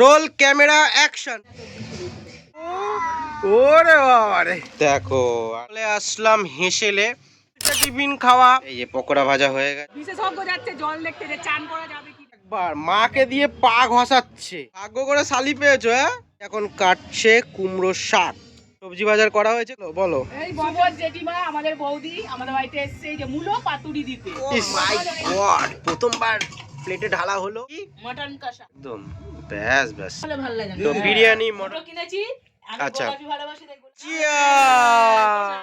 Roll camera action ওরে বাবারে। দেখো চলে আসলাম হেসেলে। টিফিন খাওয়া। এই যে পকোড়া ভাজা হয়ে গেছে। বিশেষজ্ঞ যাচ্ছে জল দেখতে যে চান করা যাবে কি একবার মাকে দিয়ে পা ঘষাচ্ছে। ভাগ্য করে শালি পেয়েছ হ্যাঁ? এখন কাটছে কুমড়ো শাক। সবজি বাজার করা হয়েছে তো, বলো। এই ববর জেঠিমা আমাদের বৌদি আমাদের বাড়িতে এসছে এই যে মূলো পাতুরি দিতে। ইস মাই গড প্রথমবার। প্লেটে ঢালা হলো। মটন কষা। একদম। ব্যাস ব্যাস। ভালো ভালো লাগে। তো বিরিয়ানি মটন কিনেছি আচ্ছা।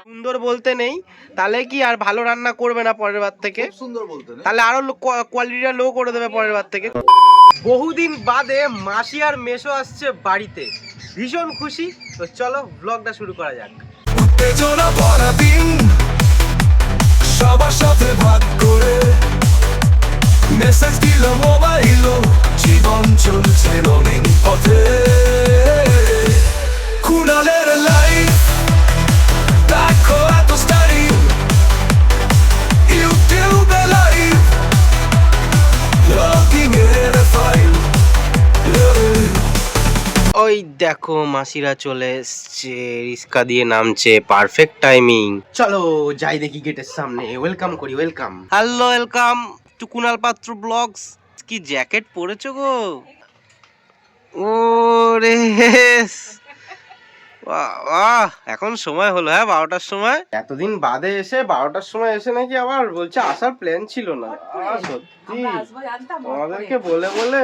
সুন্দর বলতে নেই। তাহলে কি আর ভালো রান্না করবে না পরের বার থেকে? সুন্দর বলতে তাহলে আরও কোয়ালিটিটা লো করে দেবে পরের বার থেকে। বহুদিন বাদে মাসি আর মেশো আসছে বাড়িতে। ভীষণ খুশি। তো চলো ব্লগটা শুরু করা যাক। উত্তেজনা ভরা দিন সবার সাথে ভাগ করে। মেসেজ দিল মোবাইল জীবন চলছে রঙিন পথে কুণালের লাইফ দেখো এত স্টাইল ইউটিউবে লাইভ লগিং এর ফাইল ওই দেখো মাসিরা চলে এসছে। রিস্কা দিয়ে নামছে পারফেক্ট টাইমিং চলো যাই দেখি গেটের সামনে। ওয়েলকাম করি welcome hello welcome to Kunal Patra blogs. কি জ্যাকেট পরেছো গো? ও রে বাহ, এখন সময় হলো হ্যাঁ বারোটার সময়? এতদিন বাদে এসে বারোটার সময় এসে নাকি আবার বলছে আসার প্ল্যান ছিল না। সত্যি। মনে আমাদেরকে বলে বলে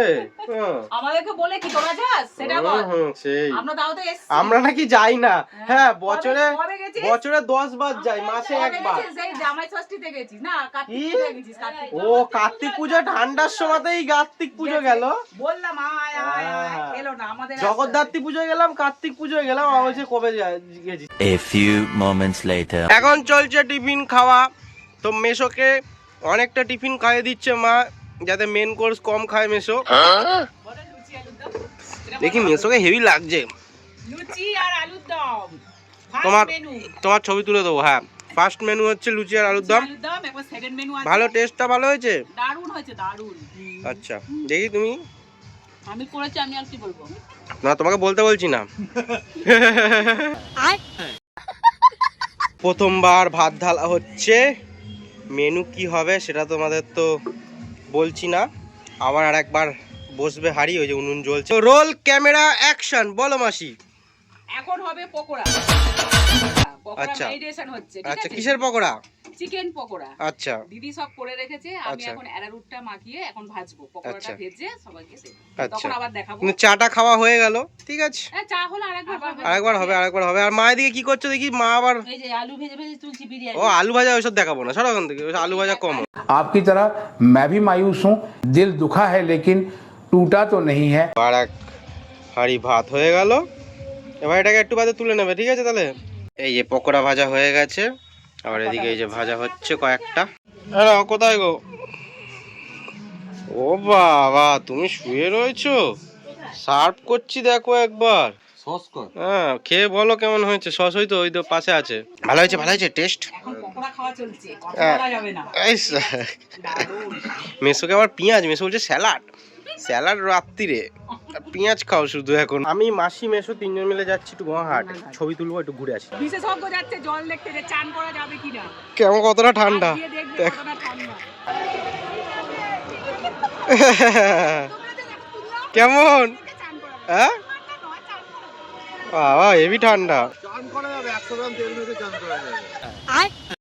হ্যাঁ। আমাদেরকে বলে কি তোরা যাস? সেটা হুম, বল। হুম, সেই। আমরা নাকি যাই না। হ্যাঁ বছরে বছরে দশ বার যাই মাসে একবার। ও কার্তিক পুজো ঠান্ডার সময়তেই কার্তিক পুজো গেল। বললাম আয় আয় আয় হ্যাঁ। এলো না আমাদের জগদ্ধাত্রী পুজোয় গেলাম কার্তিক পুজোয় গেলাম কবে গেছি A few moments later. এখন চলছে টিফিন খাওয়া। তো মেশোকে অনেকটা টিফিন খাইয়ে দিচ্ছে মা যাতে মেন কোর্স কম খায় মেশো। দেখি। মেশোকে হেভি লাগছে। লুচি আর আলুর দম। তোমার তোমার ছবি তুলে দেবো হ্যাঁ। ফার্স্ট মেনু হচ্ছে লুচি আর আলুর দম। আলুর দম একবার সেকেন্ড মেনু আছে। ভালো টেস্টটা ভালো হয়েছে? দারুণ হয়েছে দারুণ। আচ্ছা দেখি তুমি। আমি করেছি আমি আর কি বলব? না তোমাকে বলতে বলছি না। প্রথমবার ভাত ঢালা হচ্ছে। মেনু কি হবে সেটা তোমাদের তো বলছি না। আবার আর একবার বসবে হাড়ি ওই যে উনুন জ্বলছে। রোল ক্যামেরা অ্যাকশন বলো মাসি। এখন হবে পকোড়া। আচ্ছা। আচ্ছা কিসের পকোড়া? চিকেন পকোড়া আচ্ছা দিদি সব করে রেখেছে আমি আচ্ছা। এখন অ্যারারুটটা মাখিয়ে এখন ভাজবো পকোড়াটা আচ্ছা। ভেজে সবাইকে দেবো আচ্ছা। তখন আবার দেখাবো কিন্তু চাটা খাওয়া হয়ে গেল ঠিক আছে এ, চা হলো আরেকবার হবে। আরেকবার হবে আরেকবার হবে আর মায়ের দিকে কি করছো দেখি মা আবার এই যে আলু ভেজে ভেজে তুলছি বিরিয়ানি ও আলু ভাজা ওইসব দেখাবো না সরো ওখান থেকে ওইসব আলু ভাজা কম आपकी तरह मैं भी मायूस हूँ दिल दुखा है लेकिन टूटा तो नहीं है আর এক হাঁড়ি ভাত হয়ে গেল এবার এটাকে একটু বাদে তুলে নেবে ঠিক আছে তাহলে এই যে পকোড়া ভাজা হয়ে গেছে আবার এদিকে এই যে ভাজা হচ্ছে কয়েকটা। হ্যাঁ কোথায় গো? ও বাবা তুমি শুয়ে রয়েছো? সার্ভ করছি দেখো একবার। সস কর। হ্যাঁ খেয়ে বলো কেমন হয়েছে। সস ওই তো ওই তো পাশে আছে। ভালো হয়েছে ভালো হয়েছে টেস্ট এখন পকোড়া খাওয়া চলছে কথা হ্যাঁ। মেসোকে আবার পেঁয়াজ মেসো বলছে স্যালাড। স্যালাড রাত্রিরে পেঁয়াজ খাও শুধু এখন। আমি মাসি মেসো তিনজন মিলে যাচ্ছি একটু গুয়াহাট। ছবি তুলবো একটু ঘুরে আসি। বিশেষজ্ঞ যাচ্ছে জল দেখতে যে চান করা যাবে কিনা। কেমন কতটা ঠান্ডা? দেখ। কেমন? চান করা হ্যাঁ? বাবা হেভি ঠান্ডা। চান করা যাবে একশো গ্রাম তেল মেখে চান করা যাবে।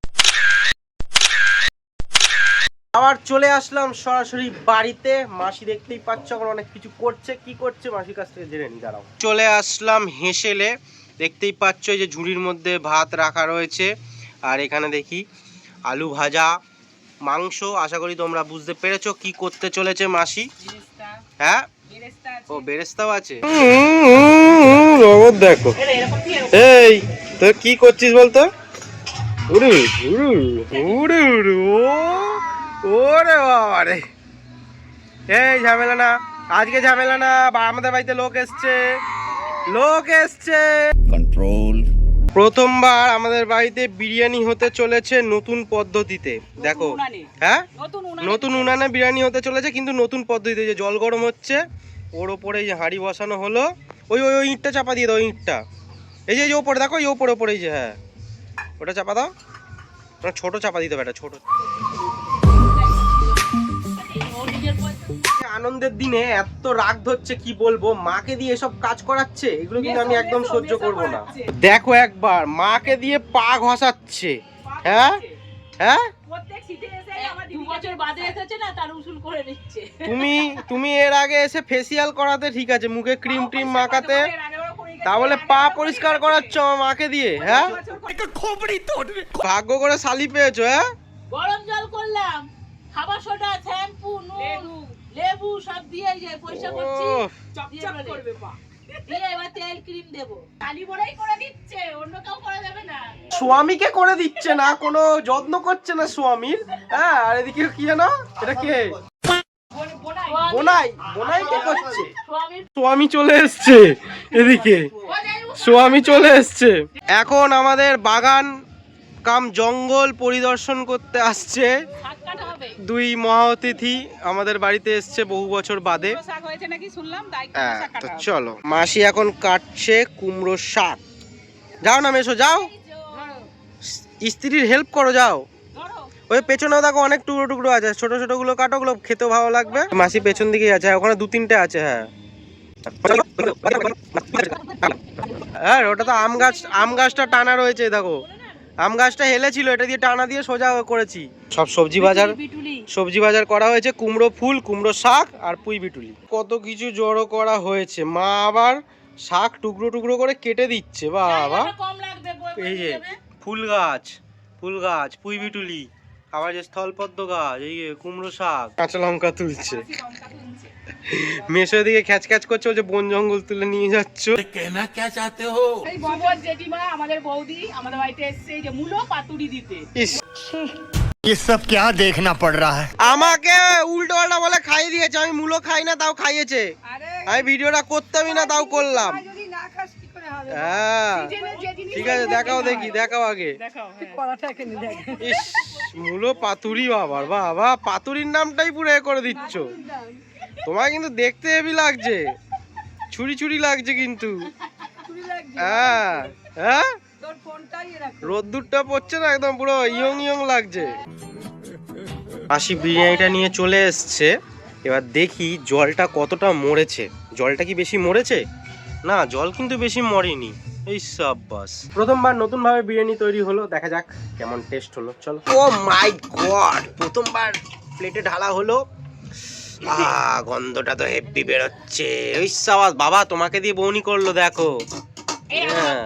আবার চলে আসলাম সরাসরি বাড়িতে। মাসি দেখতেই পাচ্ছ এখন অনেক কিছু করছে। কি করছে? মাসির কাছ থেকে জেনে নি দাঁড়াও। চলে আসলাম হেসেলে। দেখতেই পাচ্ছ এই যে ঝুড়ির মধ্যে ভাত রাখা রয়েছে। আর এখানে দেখি আলু ভাজা মাংস। আশা করি তোমরা বুঝতে পেরেছ কি করতে চলেছে মাসি। হ্যাঁ? ও বেরেস্তাও আছে? দেখো? এই তো কি করছিস বলতো? উড়ু উড়ু উড়ু উড়ু ওরে বাবা রে। এই ঝামেলা না আজকে ঝামেলা না বা আমাদের বাড়িতে লোক এসছে। লোক এসছে। কন্ট্রোল প্রথমবার আমাদের বাড়িতে বিরিয়ানি হতে চলেছে নতুন পদ্ধতিতে। দেখো। হ্যাঁ? নতুন উনানে। বিরিয়ানি হতে চলেছে কিন্তু নতুন পদ্ধতিতে যে জল গরম হচ্ছে ওর ওপরে এই যে হাঁড়ি বসানো হলো ওই ওই ওই ইঁটটা চাপা দিয়ে দাও ওই ইঁটটা। এই যে এই যে ওপরে দেখো এই ওপরে ওপরে এই যে হ্যাঁ। ওটা চাপা দাও। ছোট চাপা দিতে হবে এটা ছোট। আনন্দের দিনে এত রাগ ধরছে কি বলব? মাকে দিয়ে এসব কাজ করাচ্ছে এগুলো কিন্তু আমি একদম সহ্য করব না। দেখো একবার মাকে দিয়ে পা ঘষাচ্ছে। হ্যাঁ? হ্যাঁ? প্রত্যেক সিটে এসে আমার দু বছর বাদে এসেছে না তার উসুল করে নিচ্ছে। তুমি তুমি এর আগে এসে ফেসিয়াল করাতে ঠিক আছে মুখে ক্রিম ট্রিম মাখাতে। তাহলে পা পরিষ্কার করাচ্ছ আমার মাকে দিয়ে হ্যাঁ? ভাগ্য করে শালি পেয়েছ হ্যাঁ? গরম জল করলাম খাবার সোডা শ্যাম্পু নুন। লেবু সব দিয়ে যে পয়সা করছি। চকচক করবে পা। দিয়ে এবার তেল ক্রিম দেবো। কালি বড়াই করে দিচ্ছে অন্য কেউ করে দেবে না। স্বামীকে করে দিচ্ছে না কোনো যত্ন করছে না স্বামীর। হ্যাঁ আর এদিকে কি জানো? এটা কে? বোন- বোনাই। বোনাই বোনাই কে করছে? স্বামী। চলে এসছে এদিকে। স্বামী চলে এসছে। এখন আমাদের বাগান কাম জঙ্গল পরিদর্শন করতে আসছে। শাক কাটা হবে। দুই মহা অতিথি আমাদের বাড়িতে এসছে বহু বছর বাদে। কুমড়ো শাক হয়েছে নাকি শুনলাম? তাই কুমড়ো হ্যাঁ তো চলো। মাসি এখন কাটছে কুমড়ো শাক। যাও না মেশো যাও। স্ত্রীর হেল্প করো যাও। ওই পেছনেও দেখো অনেক টুকরো টুকরো আছে। ছোট ছোটগুলো কাটো গুলো খেতেও ভালো লাগবে। মাসি পেছন দিকেই আছে ওখানে দু তিনটে আছে হ্যাঁ। হ্যাঁ ওটা তো আম গাছ আম গাছটা টানা রয়েছে দেখো। আম গাছটা হেলেছিল এটা দিয়ে টানা দিয়ে সোজা করেছি। সব সবজি বাজার সবজি বাজার করা হয়েছে কুমড়ো ফুল কুমড়ো শাক আর পুঁই বিটুলি কত কিছু জড়ো করা হয়েছে। মা আবার শাক টুকরো টুকরো করে কেটে দিচ্ছে বাবা। এই যে ফুল গাছ ফুল গাছ পুঁই বিটুলি আবার যে স্থলপদ্ম গাছ এই যে কুমড়ো শাক কাঁচা লঙ্কা তুলছে লঙ্কা তুলছে মেশো দিকে খ্যাচ খ্যাচ করছে ও যে বন জঙ্গল তুলে নিয়ে যাচ্ছ এই সুবোধ জেঠিমা আমাদের বৌদি আমাদের বাড়িতে এসছে এই যে মূলো পাতুরি দিতে ইস ये सब क्या देखना पड़ रहा है আমাকে উল্টো পাল্টা বলে খাইয়ে দিয়েছে আমি মূলো খাই না তাও খাইয়েছে আমি ভিডিওটা করতামই না তাও করলাম হ্যাঁ ঠিক আছে দেখাও দেখি দেখাও আগে দেখাও হ্যাঁ। ইস মূলো পাতুরি বাবার বাবা পাতুরির নামটাই পুরো এ করে দিচ্ছ। তোমার কিন্তু দেখতে হেবি লাগছে। ছুরি ছুরি লাগছে কিন্তু। হ্যাঁ হ্যাঁ? রোদ্দুরটা পড়ছে না একদম পুরো ইয়ং ইয়ং লাগছে। মাসি বিরিয়ানিটা নিয়ে চলে এসছে। এবার দেখি জলটা কতটা মরেছে। জলটা কি বেশি মরেছে? না জল কিন্তু বেশি মরেনি। এই সব বাস প্রথমবার নতুন ভাবে বিরিয়ানি তৈরি হলো দেখা যাক কেমন টেস্ট হলো। চলো। ও মাই গড প্রথমবার প্লেটে ঢালা হলো। গন্ধটা তো হেভি বেরোচ্ছে। ওই সাবাস বাবা তোমাকে দিয়ে বৌনি করল দেখো। হ্যাঁ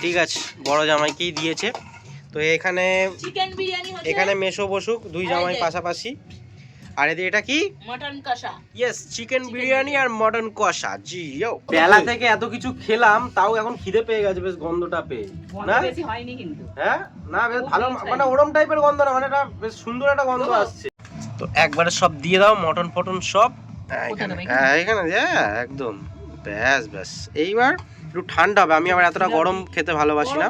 ঠিক আছে বড় জামাইকেই দিয়েছে। তো এখানে চিকেন বিরিয়ানি হচ্ছে? এখানে মেশো বসুক দুই জামাই পাশাপাশি। আর এদিকে এটা কি? মটন কষা। ইয়েস চিকেন বিরিয়ানি আর মটন কষা। জি ইয়ো বেলা থেকে এত কিছু খেলাম তাও এখন খিদে পেয়ে গেছে বেশ গন্ধটা পেয়ে। না? বেশি হয়নি কিন্তু। হ্যাঁ? না বেশ ভালো মানে ওরম টাইপের গন্ধ না মানে এটা বেশ সুন্দর একটা গন্ধ আসছে। তো একবারে সব দিয়ে দাও মটন ফটন সব। হ্যাঁ, এখানে হ্যাঁ হ্যাঁ একদম। ব্যাস ব্যাস। এইবার একটু ঠান্ডা হবে আমি আবার এতটা গরম খেতে ভালোবাসি না।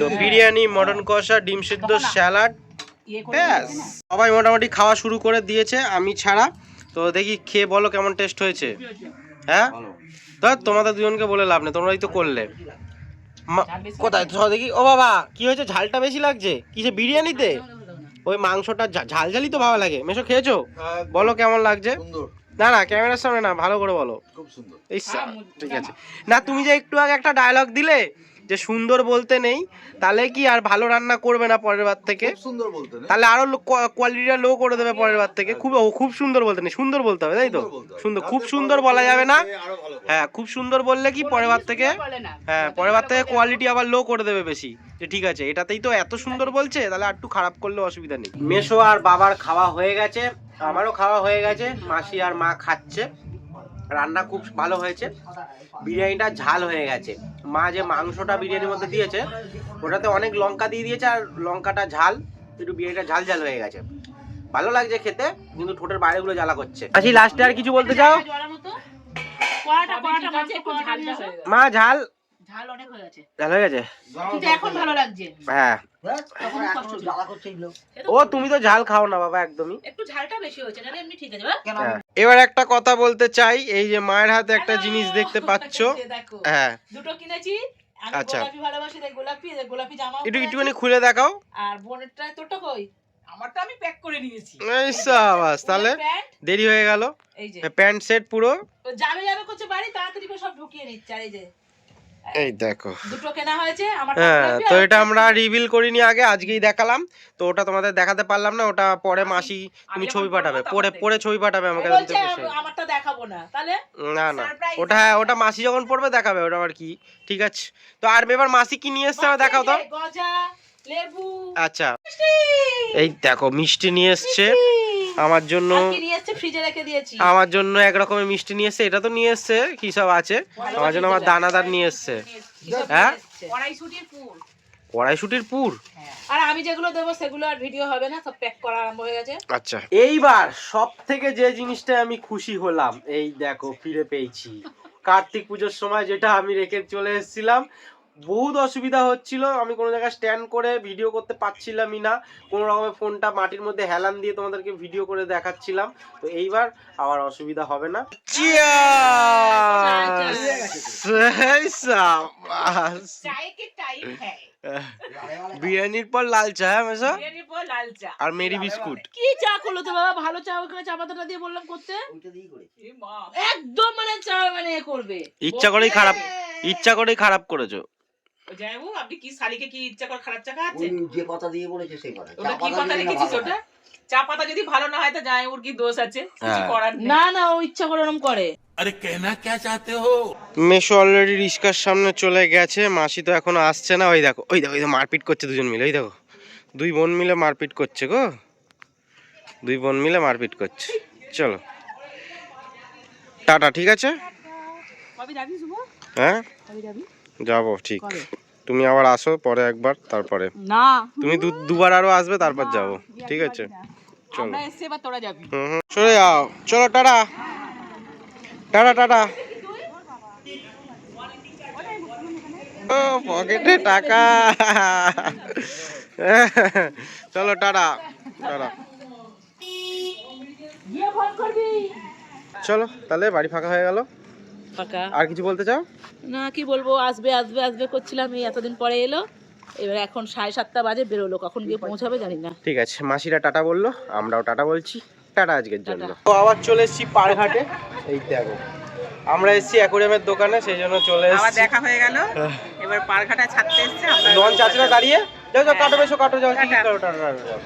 তো বিরিয়ানি মটন কষা ডিম সিদ্ধ স্যালাড ব্যাস। সবাই মোটামুটি খাওয়া শুরু করে দিয়েছে আমি ছাড়া। তো দেখি খেয়ে বলো কেমন টেস্ট হয়েছে। হ্যাঁ? ধর তোমাদের দুজনকে বলে লাভ নেই তোমরাই তো করলে। মা- কোথায়? তো দেখি ও বাবা কি হয়েছে? ঝালটা বেশি লাগছে? কিসে বিরিয়ানিতে? ওই মাংসটা ঝাল ঝালই তো ভালো লাগে। মেশো খেয়েছো? বলো কেমন লাগছে? না না ক্যামেরার সামনে না ভালো করে বলো। খুব সুন্দর। এই ঠিক আছে। না। তুমি যে একটু আগে একটা ডায়লগ দিলে যে সুন্দর বলতে নেই তাহলে কি আর ভালো রান্না করবে না পরের বার থেকে? সুন্দর বলতে নেই। তাহলে আরও কোয়ালিটিটা লো করে দেবে পরের বার থেকে। খুব ও, খুব সুন্দর বলতে নেই সুন্দর বলতে হবে তাই তো? সুন্দর খুব সুন্দর বলা যাবে না। হ্যাঁ খুব সুন্দর বললে কি পরের বার থেকে? হ্যাঁ পরের বার থেকে কোয়ালিটি আবার লো করে দেবে বেশি। যে ঠিক আছে এটাতেই তো এত সুন্দর বলছে তাহলে আর একটু খারাপ করলে অসুবিধা নেই। মেশো আর বাবার খাওয়া হয়ে গেছে আমারও খাওয়া হয়ে গেছে মাসি আর মা খাচ্ছে। রান্না খুব ভালো হয়েছে। বিরিয়ানিটা ঝাল হয়ে গেছে। মা যে মাংসটা বিরিয়ানির মধ্যে দিয়েছে ওটাতে অনেক লঙ্কা দিয়ে দিয়েছে আর লঙ্কাটা ঝাল একটু বিরিয়ানিটা ঝাল ঝাল হয়ে গেছে। ভালো লাগছে খেতে কিন্তু ঠোঁটের বাইরেগুলো জ্বালা করছে। আচ্ছা লাস্টে আর কিছু বলতে চাও। মা ঝাল ঝাল অনেক হয়ে গেছে। হয়ে গেছে? কিন্তু এখন ভালো লাগছে। হ্যাঁ। ও তুমি তো ঝাল খাও না বাবা একদমই। একটু ঝালটা বেশি হয়েছে না এমনি ঠিক আছে হ্যাঁ। এবার একটা কথা বলতে চাই এই যে মায়ের হাতে একটা জিনিস দেখতে পাচ্ছ। হ্যাঁ। দুটো কিনেছি আচ্ছা। ভালোবাসি তাই গোলাপি গোলাপি জামা একটু একটুখানি খুলে দেখাও। আর বোনেরটা তোরটা কই? আমারটা আমি প্যাক করে নিয়েছি। এই সাবাস তাহলে দেরি হয়ে গেল। এই যে। প্যান্ট সেট পুরো। যাবে যাবে করছে বাড়ি তাড়াতাড়ি করে সব ঢুকিয়ে নিচ্ছে আর এই যে এই দেখো। দুটো কেনা হয়েছে আমার হ্যাঁ তো এটা আমরা রিভিল করিনি আগে আজকেই দেখালাম। তো ওটা তোমাদের দেখাতে পারলাম না ওটা পরে মাসি তুমি ছবি পাঠাবে পরে পরে ছবি পাঠাবে আমাকে আমারটা দেখাবো না। তাহলে না না ওটা হ্যাঁ ওটা মাসি যখন পড়বে দেখাবে ওটা আবার কি? ঠিক আছে। তো আর এবার মাসি কি নিয়ে এসছে দেখাও তো। গজা লেবু আচ্ছা। এই দেখো মিষ্টি নিয়ে এসছে। আমার জন্য আমার জন্য এক রকমের মিষ্টি নিয়ে এসছে এটা তো নিয়ে এসছে কি সব আছে? আমার জন্য আমার দানাদার নিয়ে এসছে। হ্যাঁ? কড়াইশুটির পুর। আর আমি যেগুলো দেবো সেগুলো আর ভিডিও হবে না সব প্যাক করা আরম্ভ হয়ে গেছে। আচ্ছা এইবার সব থেকে যে জিনিসটা আমি খুশি হলাম এই দেখো ফিরে পেয়েছি। কার্তিক পুজোর সময় যেটা আমি রেখে চলে এসেছিলাম বহুত অসুবিধা হচ্ছিল। আমি কোনো জায়গায় স্ট্যান্ড করে ভিডিও করতে পারছিলামই না। কোনো রকমের ফোনটা মাটির মধ্যে হেলান দিয়ে তোমাদেরকে ভিডিও করে দেখাচ্ছিলাম। তো এইবার আবার অসুবিধা হবে না। হ্যাঁ বিরিয়ানির পর লাল চা হ্যাঁ মেসো? বিরিয়ানির পর লাল চা। আর মেরি বিস্কুট। কি চা করল তো বাবা? ভালো চা ওখানে চা পাতাটা দিয়ে বললাম করতে। একদম মানে চা মানে করবে। ইচ্ছা করেই খারাপ ইচ্ছা করেই খারাপ করেছ। আপনি কি শালিকে কি ইচ্ছা করে খারাপ চা যে পাতা দিয়ে বলেছে সেই কথা। ওটা কি পাতা লিখেছিস ওটা? চা পাতা যদি ভালো না হয় তো কি দোষ আছে? কিছু হ্যাঁ। করার না না ও ইচ্ছা করে করে। আরে কেনা কে চাতে হো? মেশো অলরেডি রিস্কার সামনে চলে গেছে মাসি তো এখনও আসছে না। ওই দেখো ওই দেখো ওই মারপিট করছে দুজন মিলে ওই দেখো। দুই বোন মিলে মারপিট করছে গো। দুই বোন মিলে মারপিট করছে। চলো। টাটা ঠিক আছে? হ্যাঁ? যাবি ঠিক। তুমি আবার আসো পরে একবার তারপরে। না। তুমি দুবার আরও আসবে তারপর যাব ঠিক আছে? চলো। চলে যাও। চলো টাটা। Tata tata. পকেটে টাকা। চলো টাটা। টাটা। চলো তাহলে বাড়ি ফাঁকা হয়ে গেল। ফাঁকা। আর কিছু বলতে চাও? না কি বলব? আসবে আসবে আসবে করছিলাম এই এতদিন পরে এলো। এবার এখন সাড়ে সাতটা বাজে বেরোলো। কখন গিয়ে পৌঁছাবে জানি না। ঠিক আছে মাসিরা টাটা বলল আমরাও টাটা বলছি। টাটা আজকের জন্য। তো আবার চলে এসেছি পাড়ঘাটে। এই দেখো আমরা এসেছি অ্যাকোরিয়ামের দোকানে সেই জন্য চলে আবার দেখা হয়ে গেল। এবার পারঘাটা ছাড়তে এসছে আমরা লঞ্চ আছে না দাঁড়িয়ে? যাও যাও কাটো বেশো কাটো যাও টাটা টাটা, টাটা।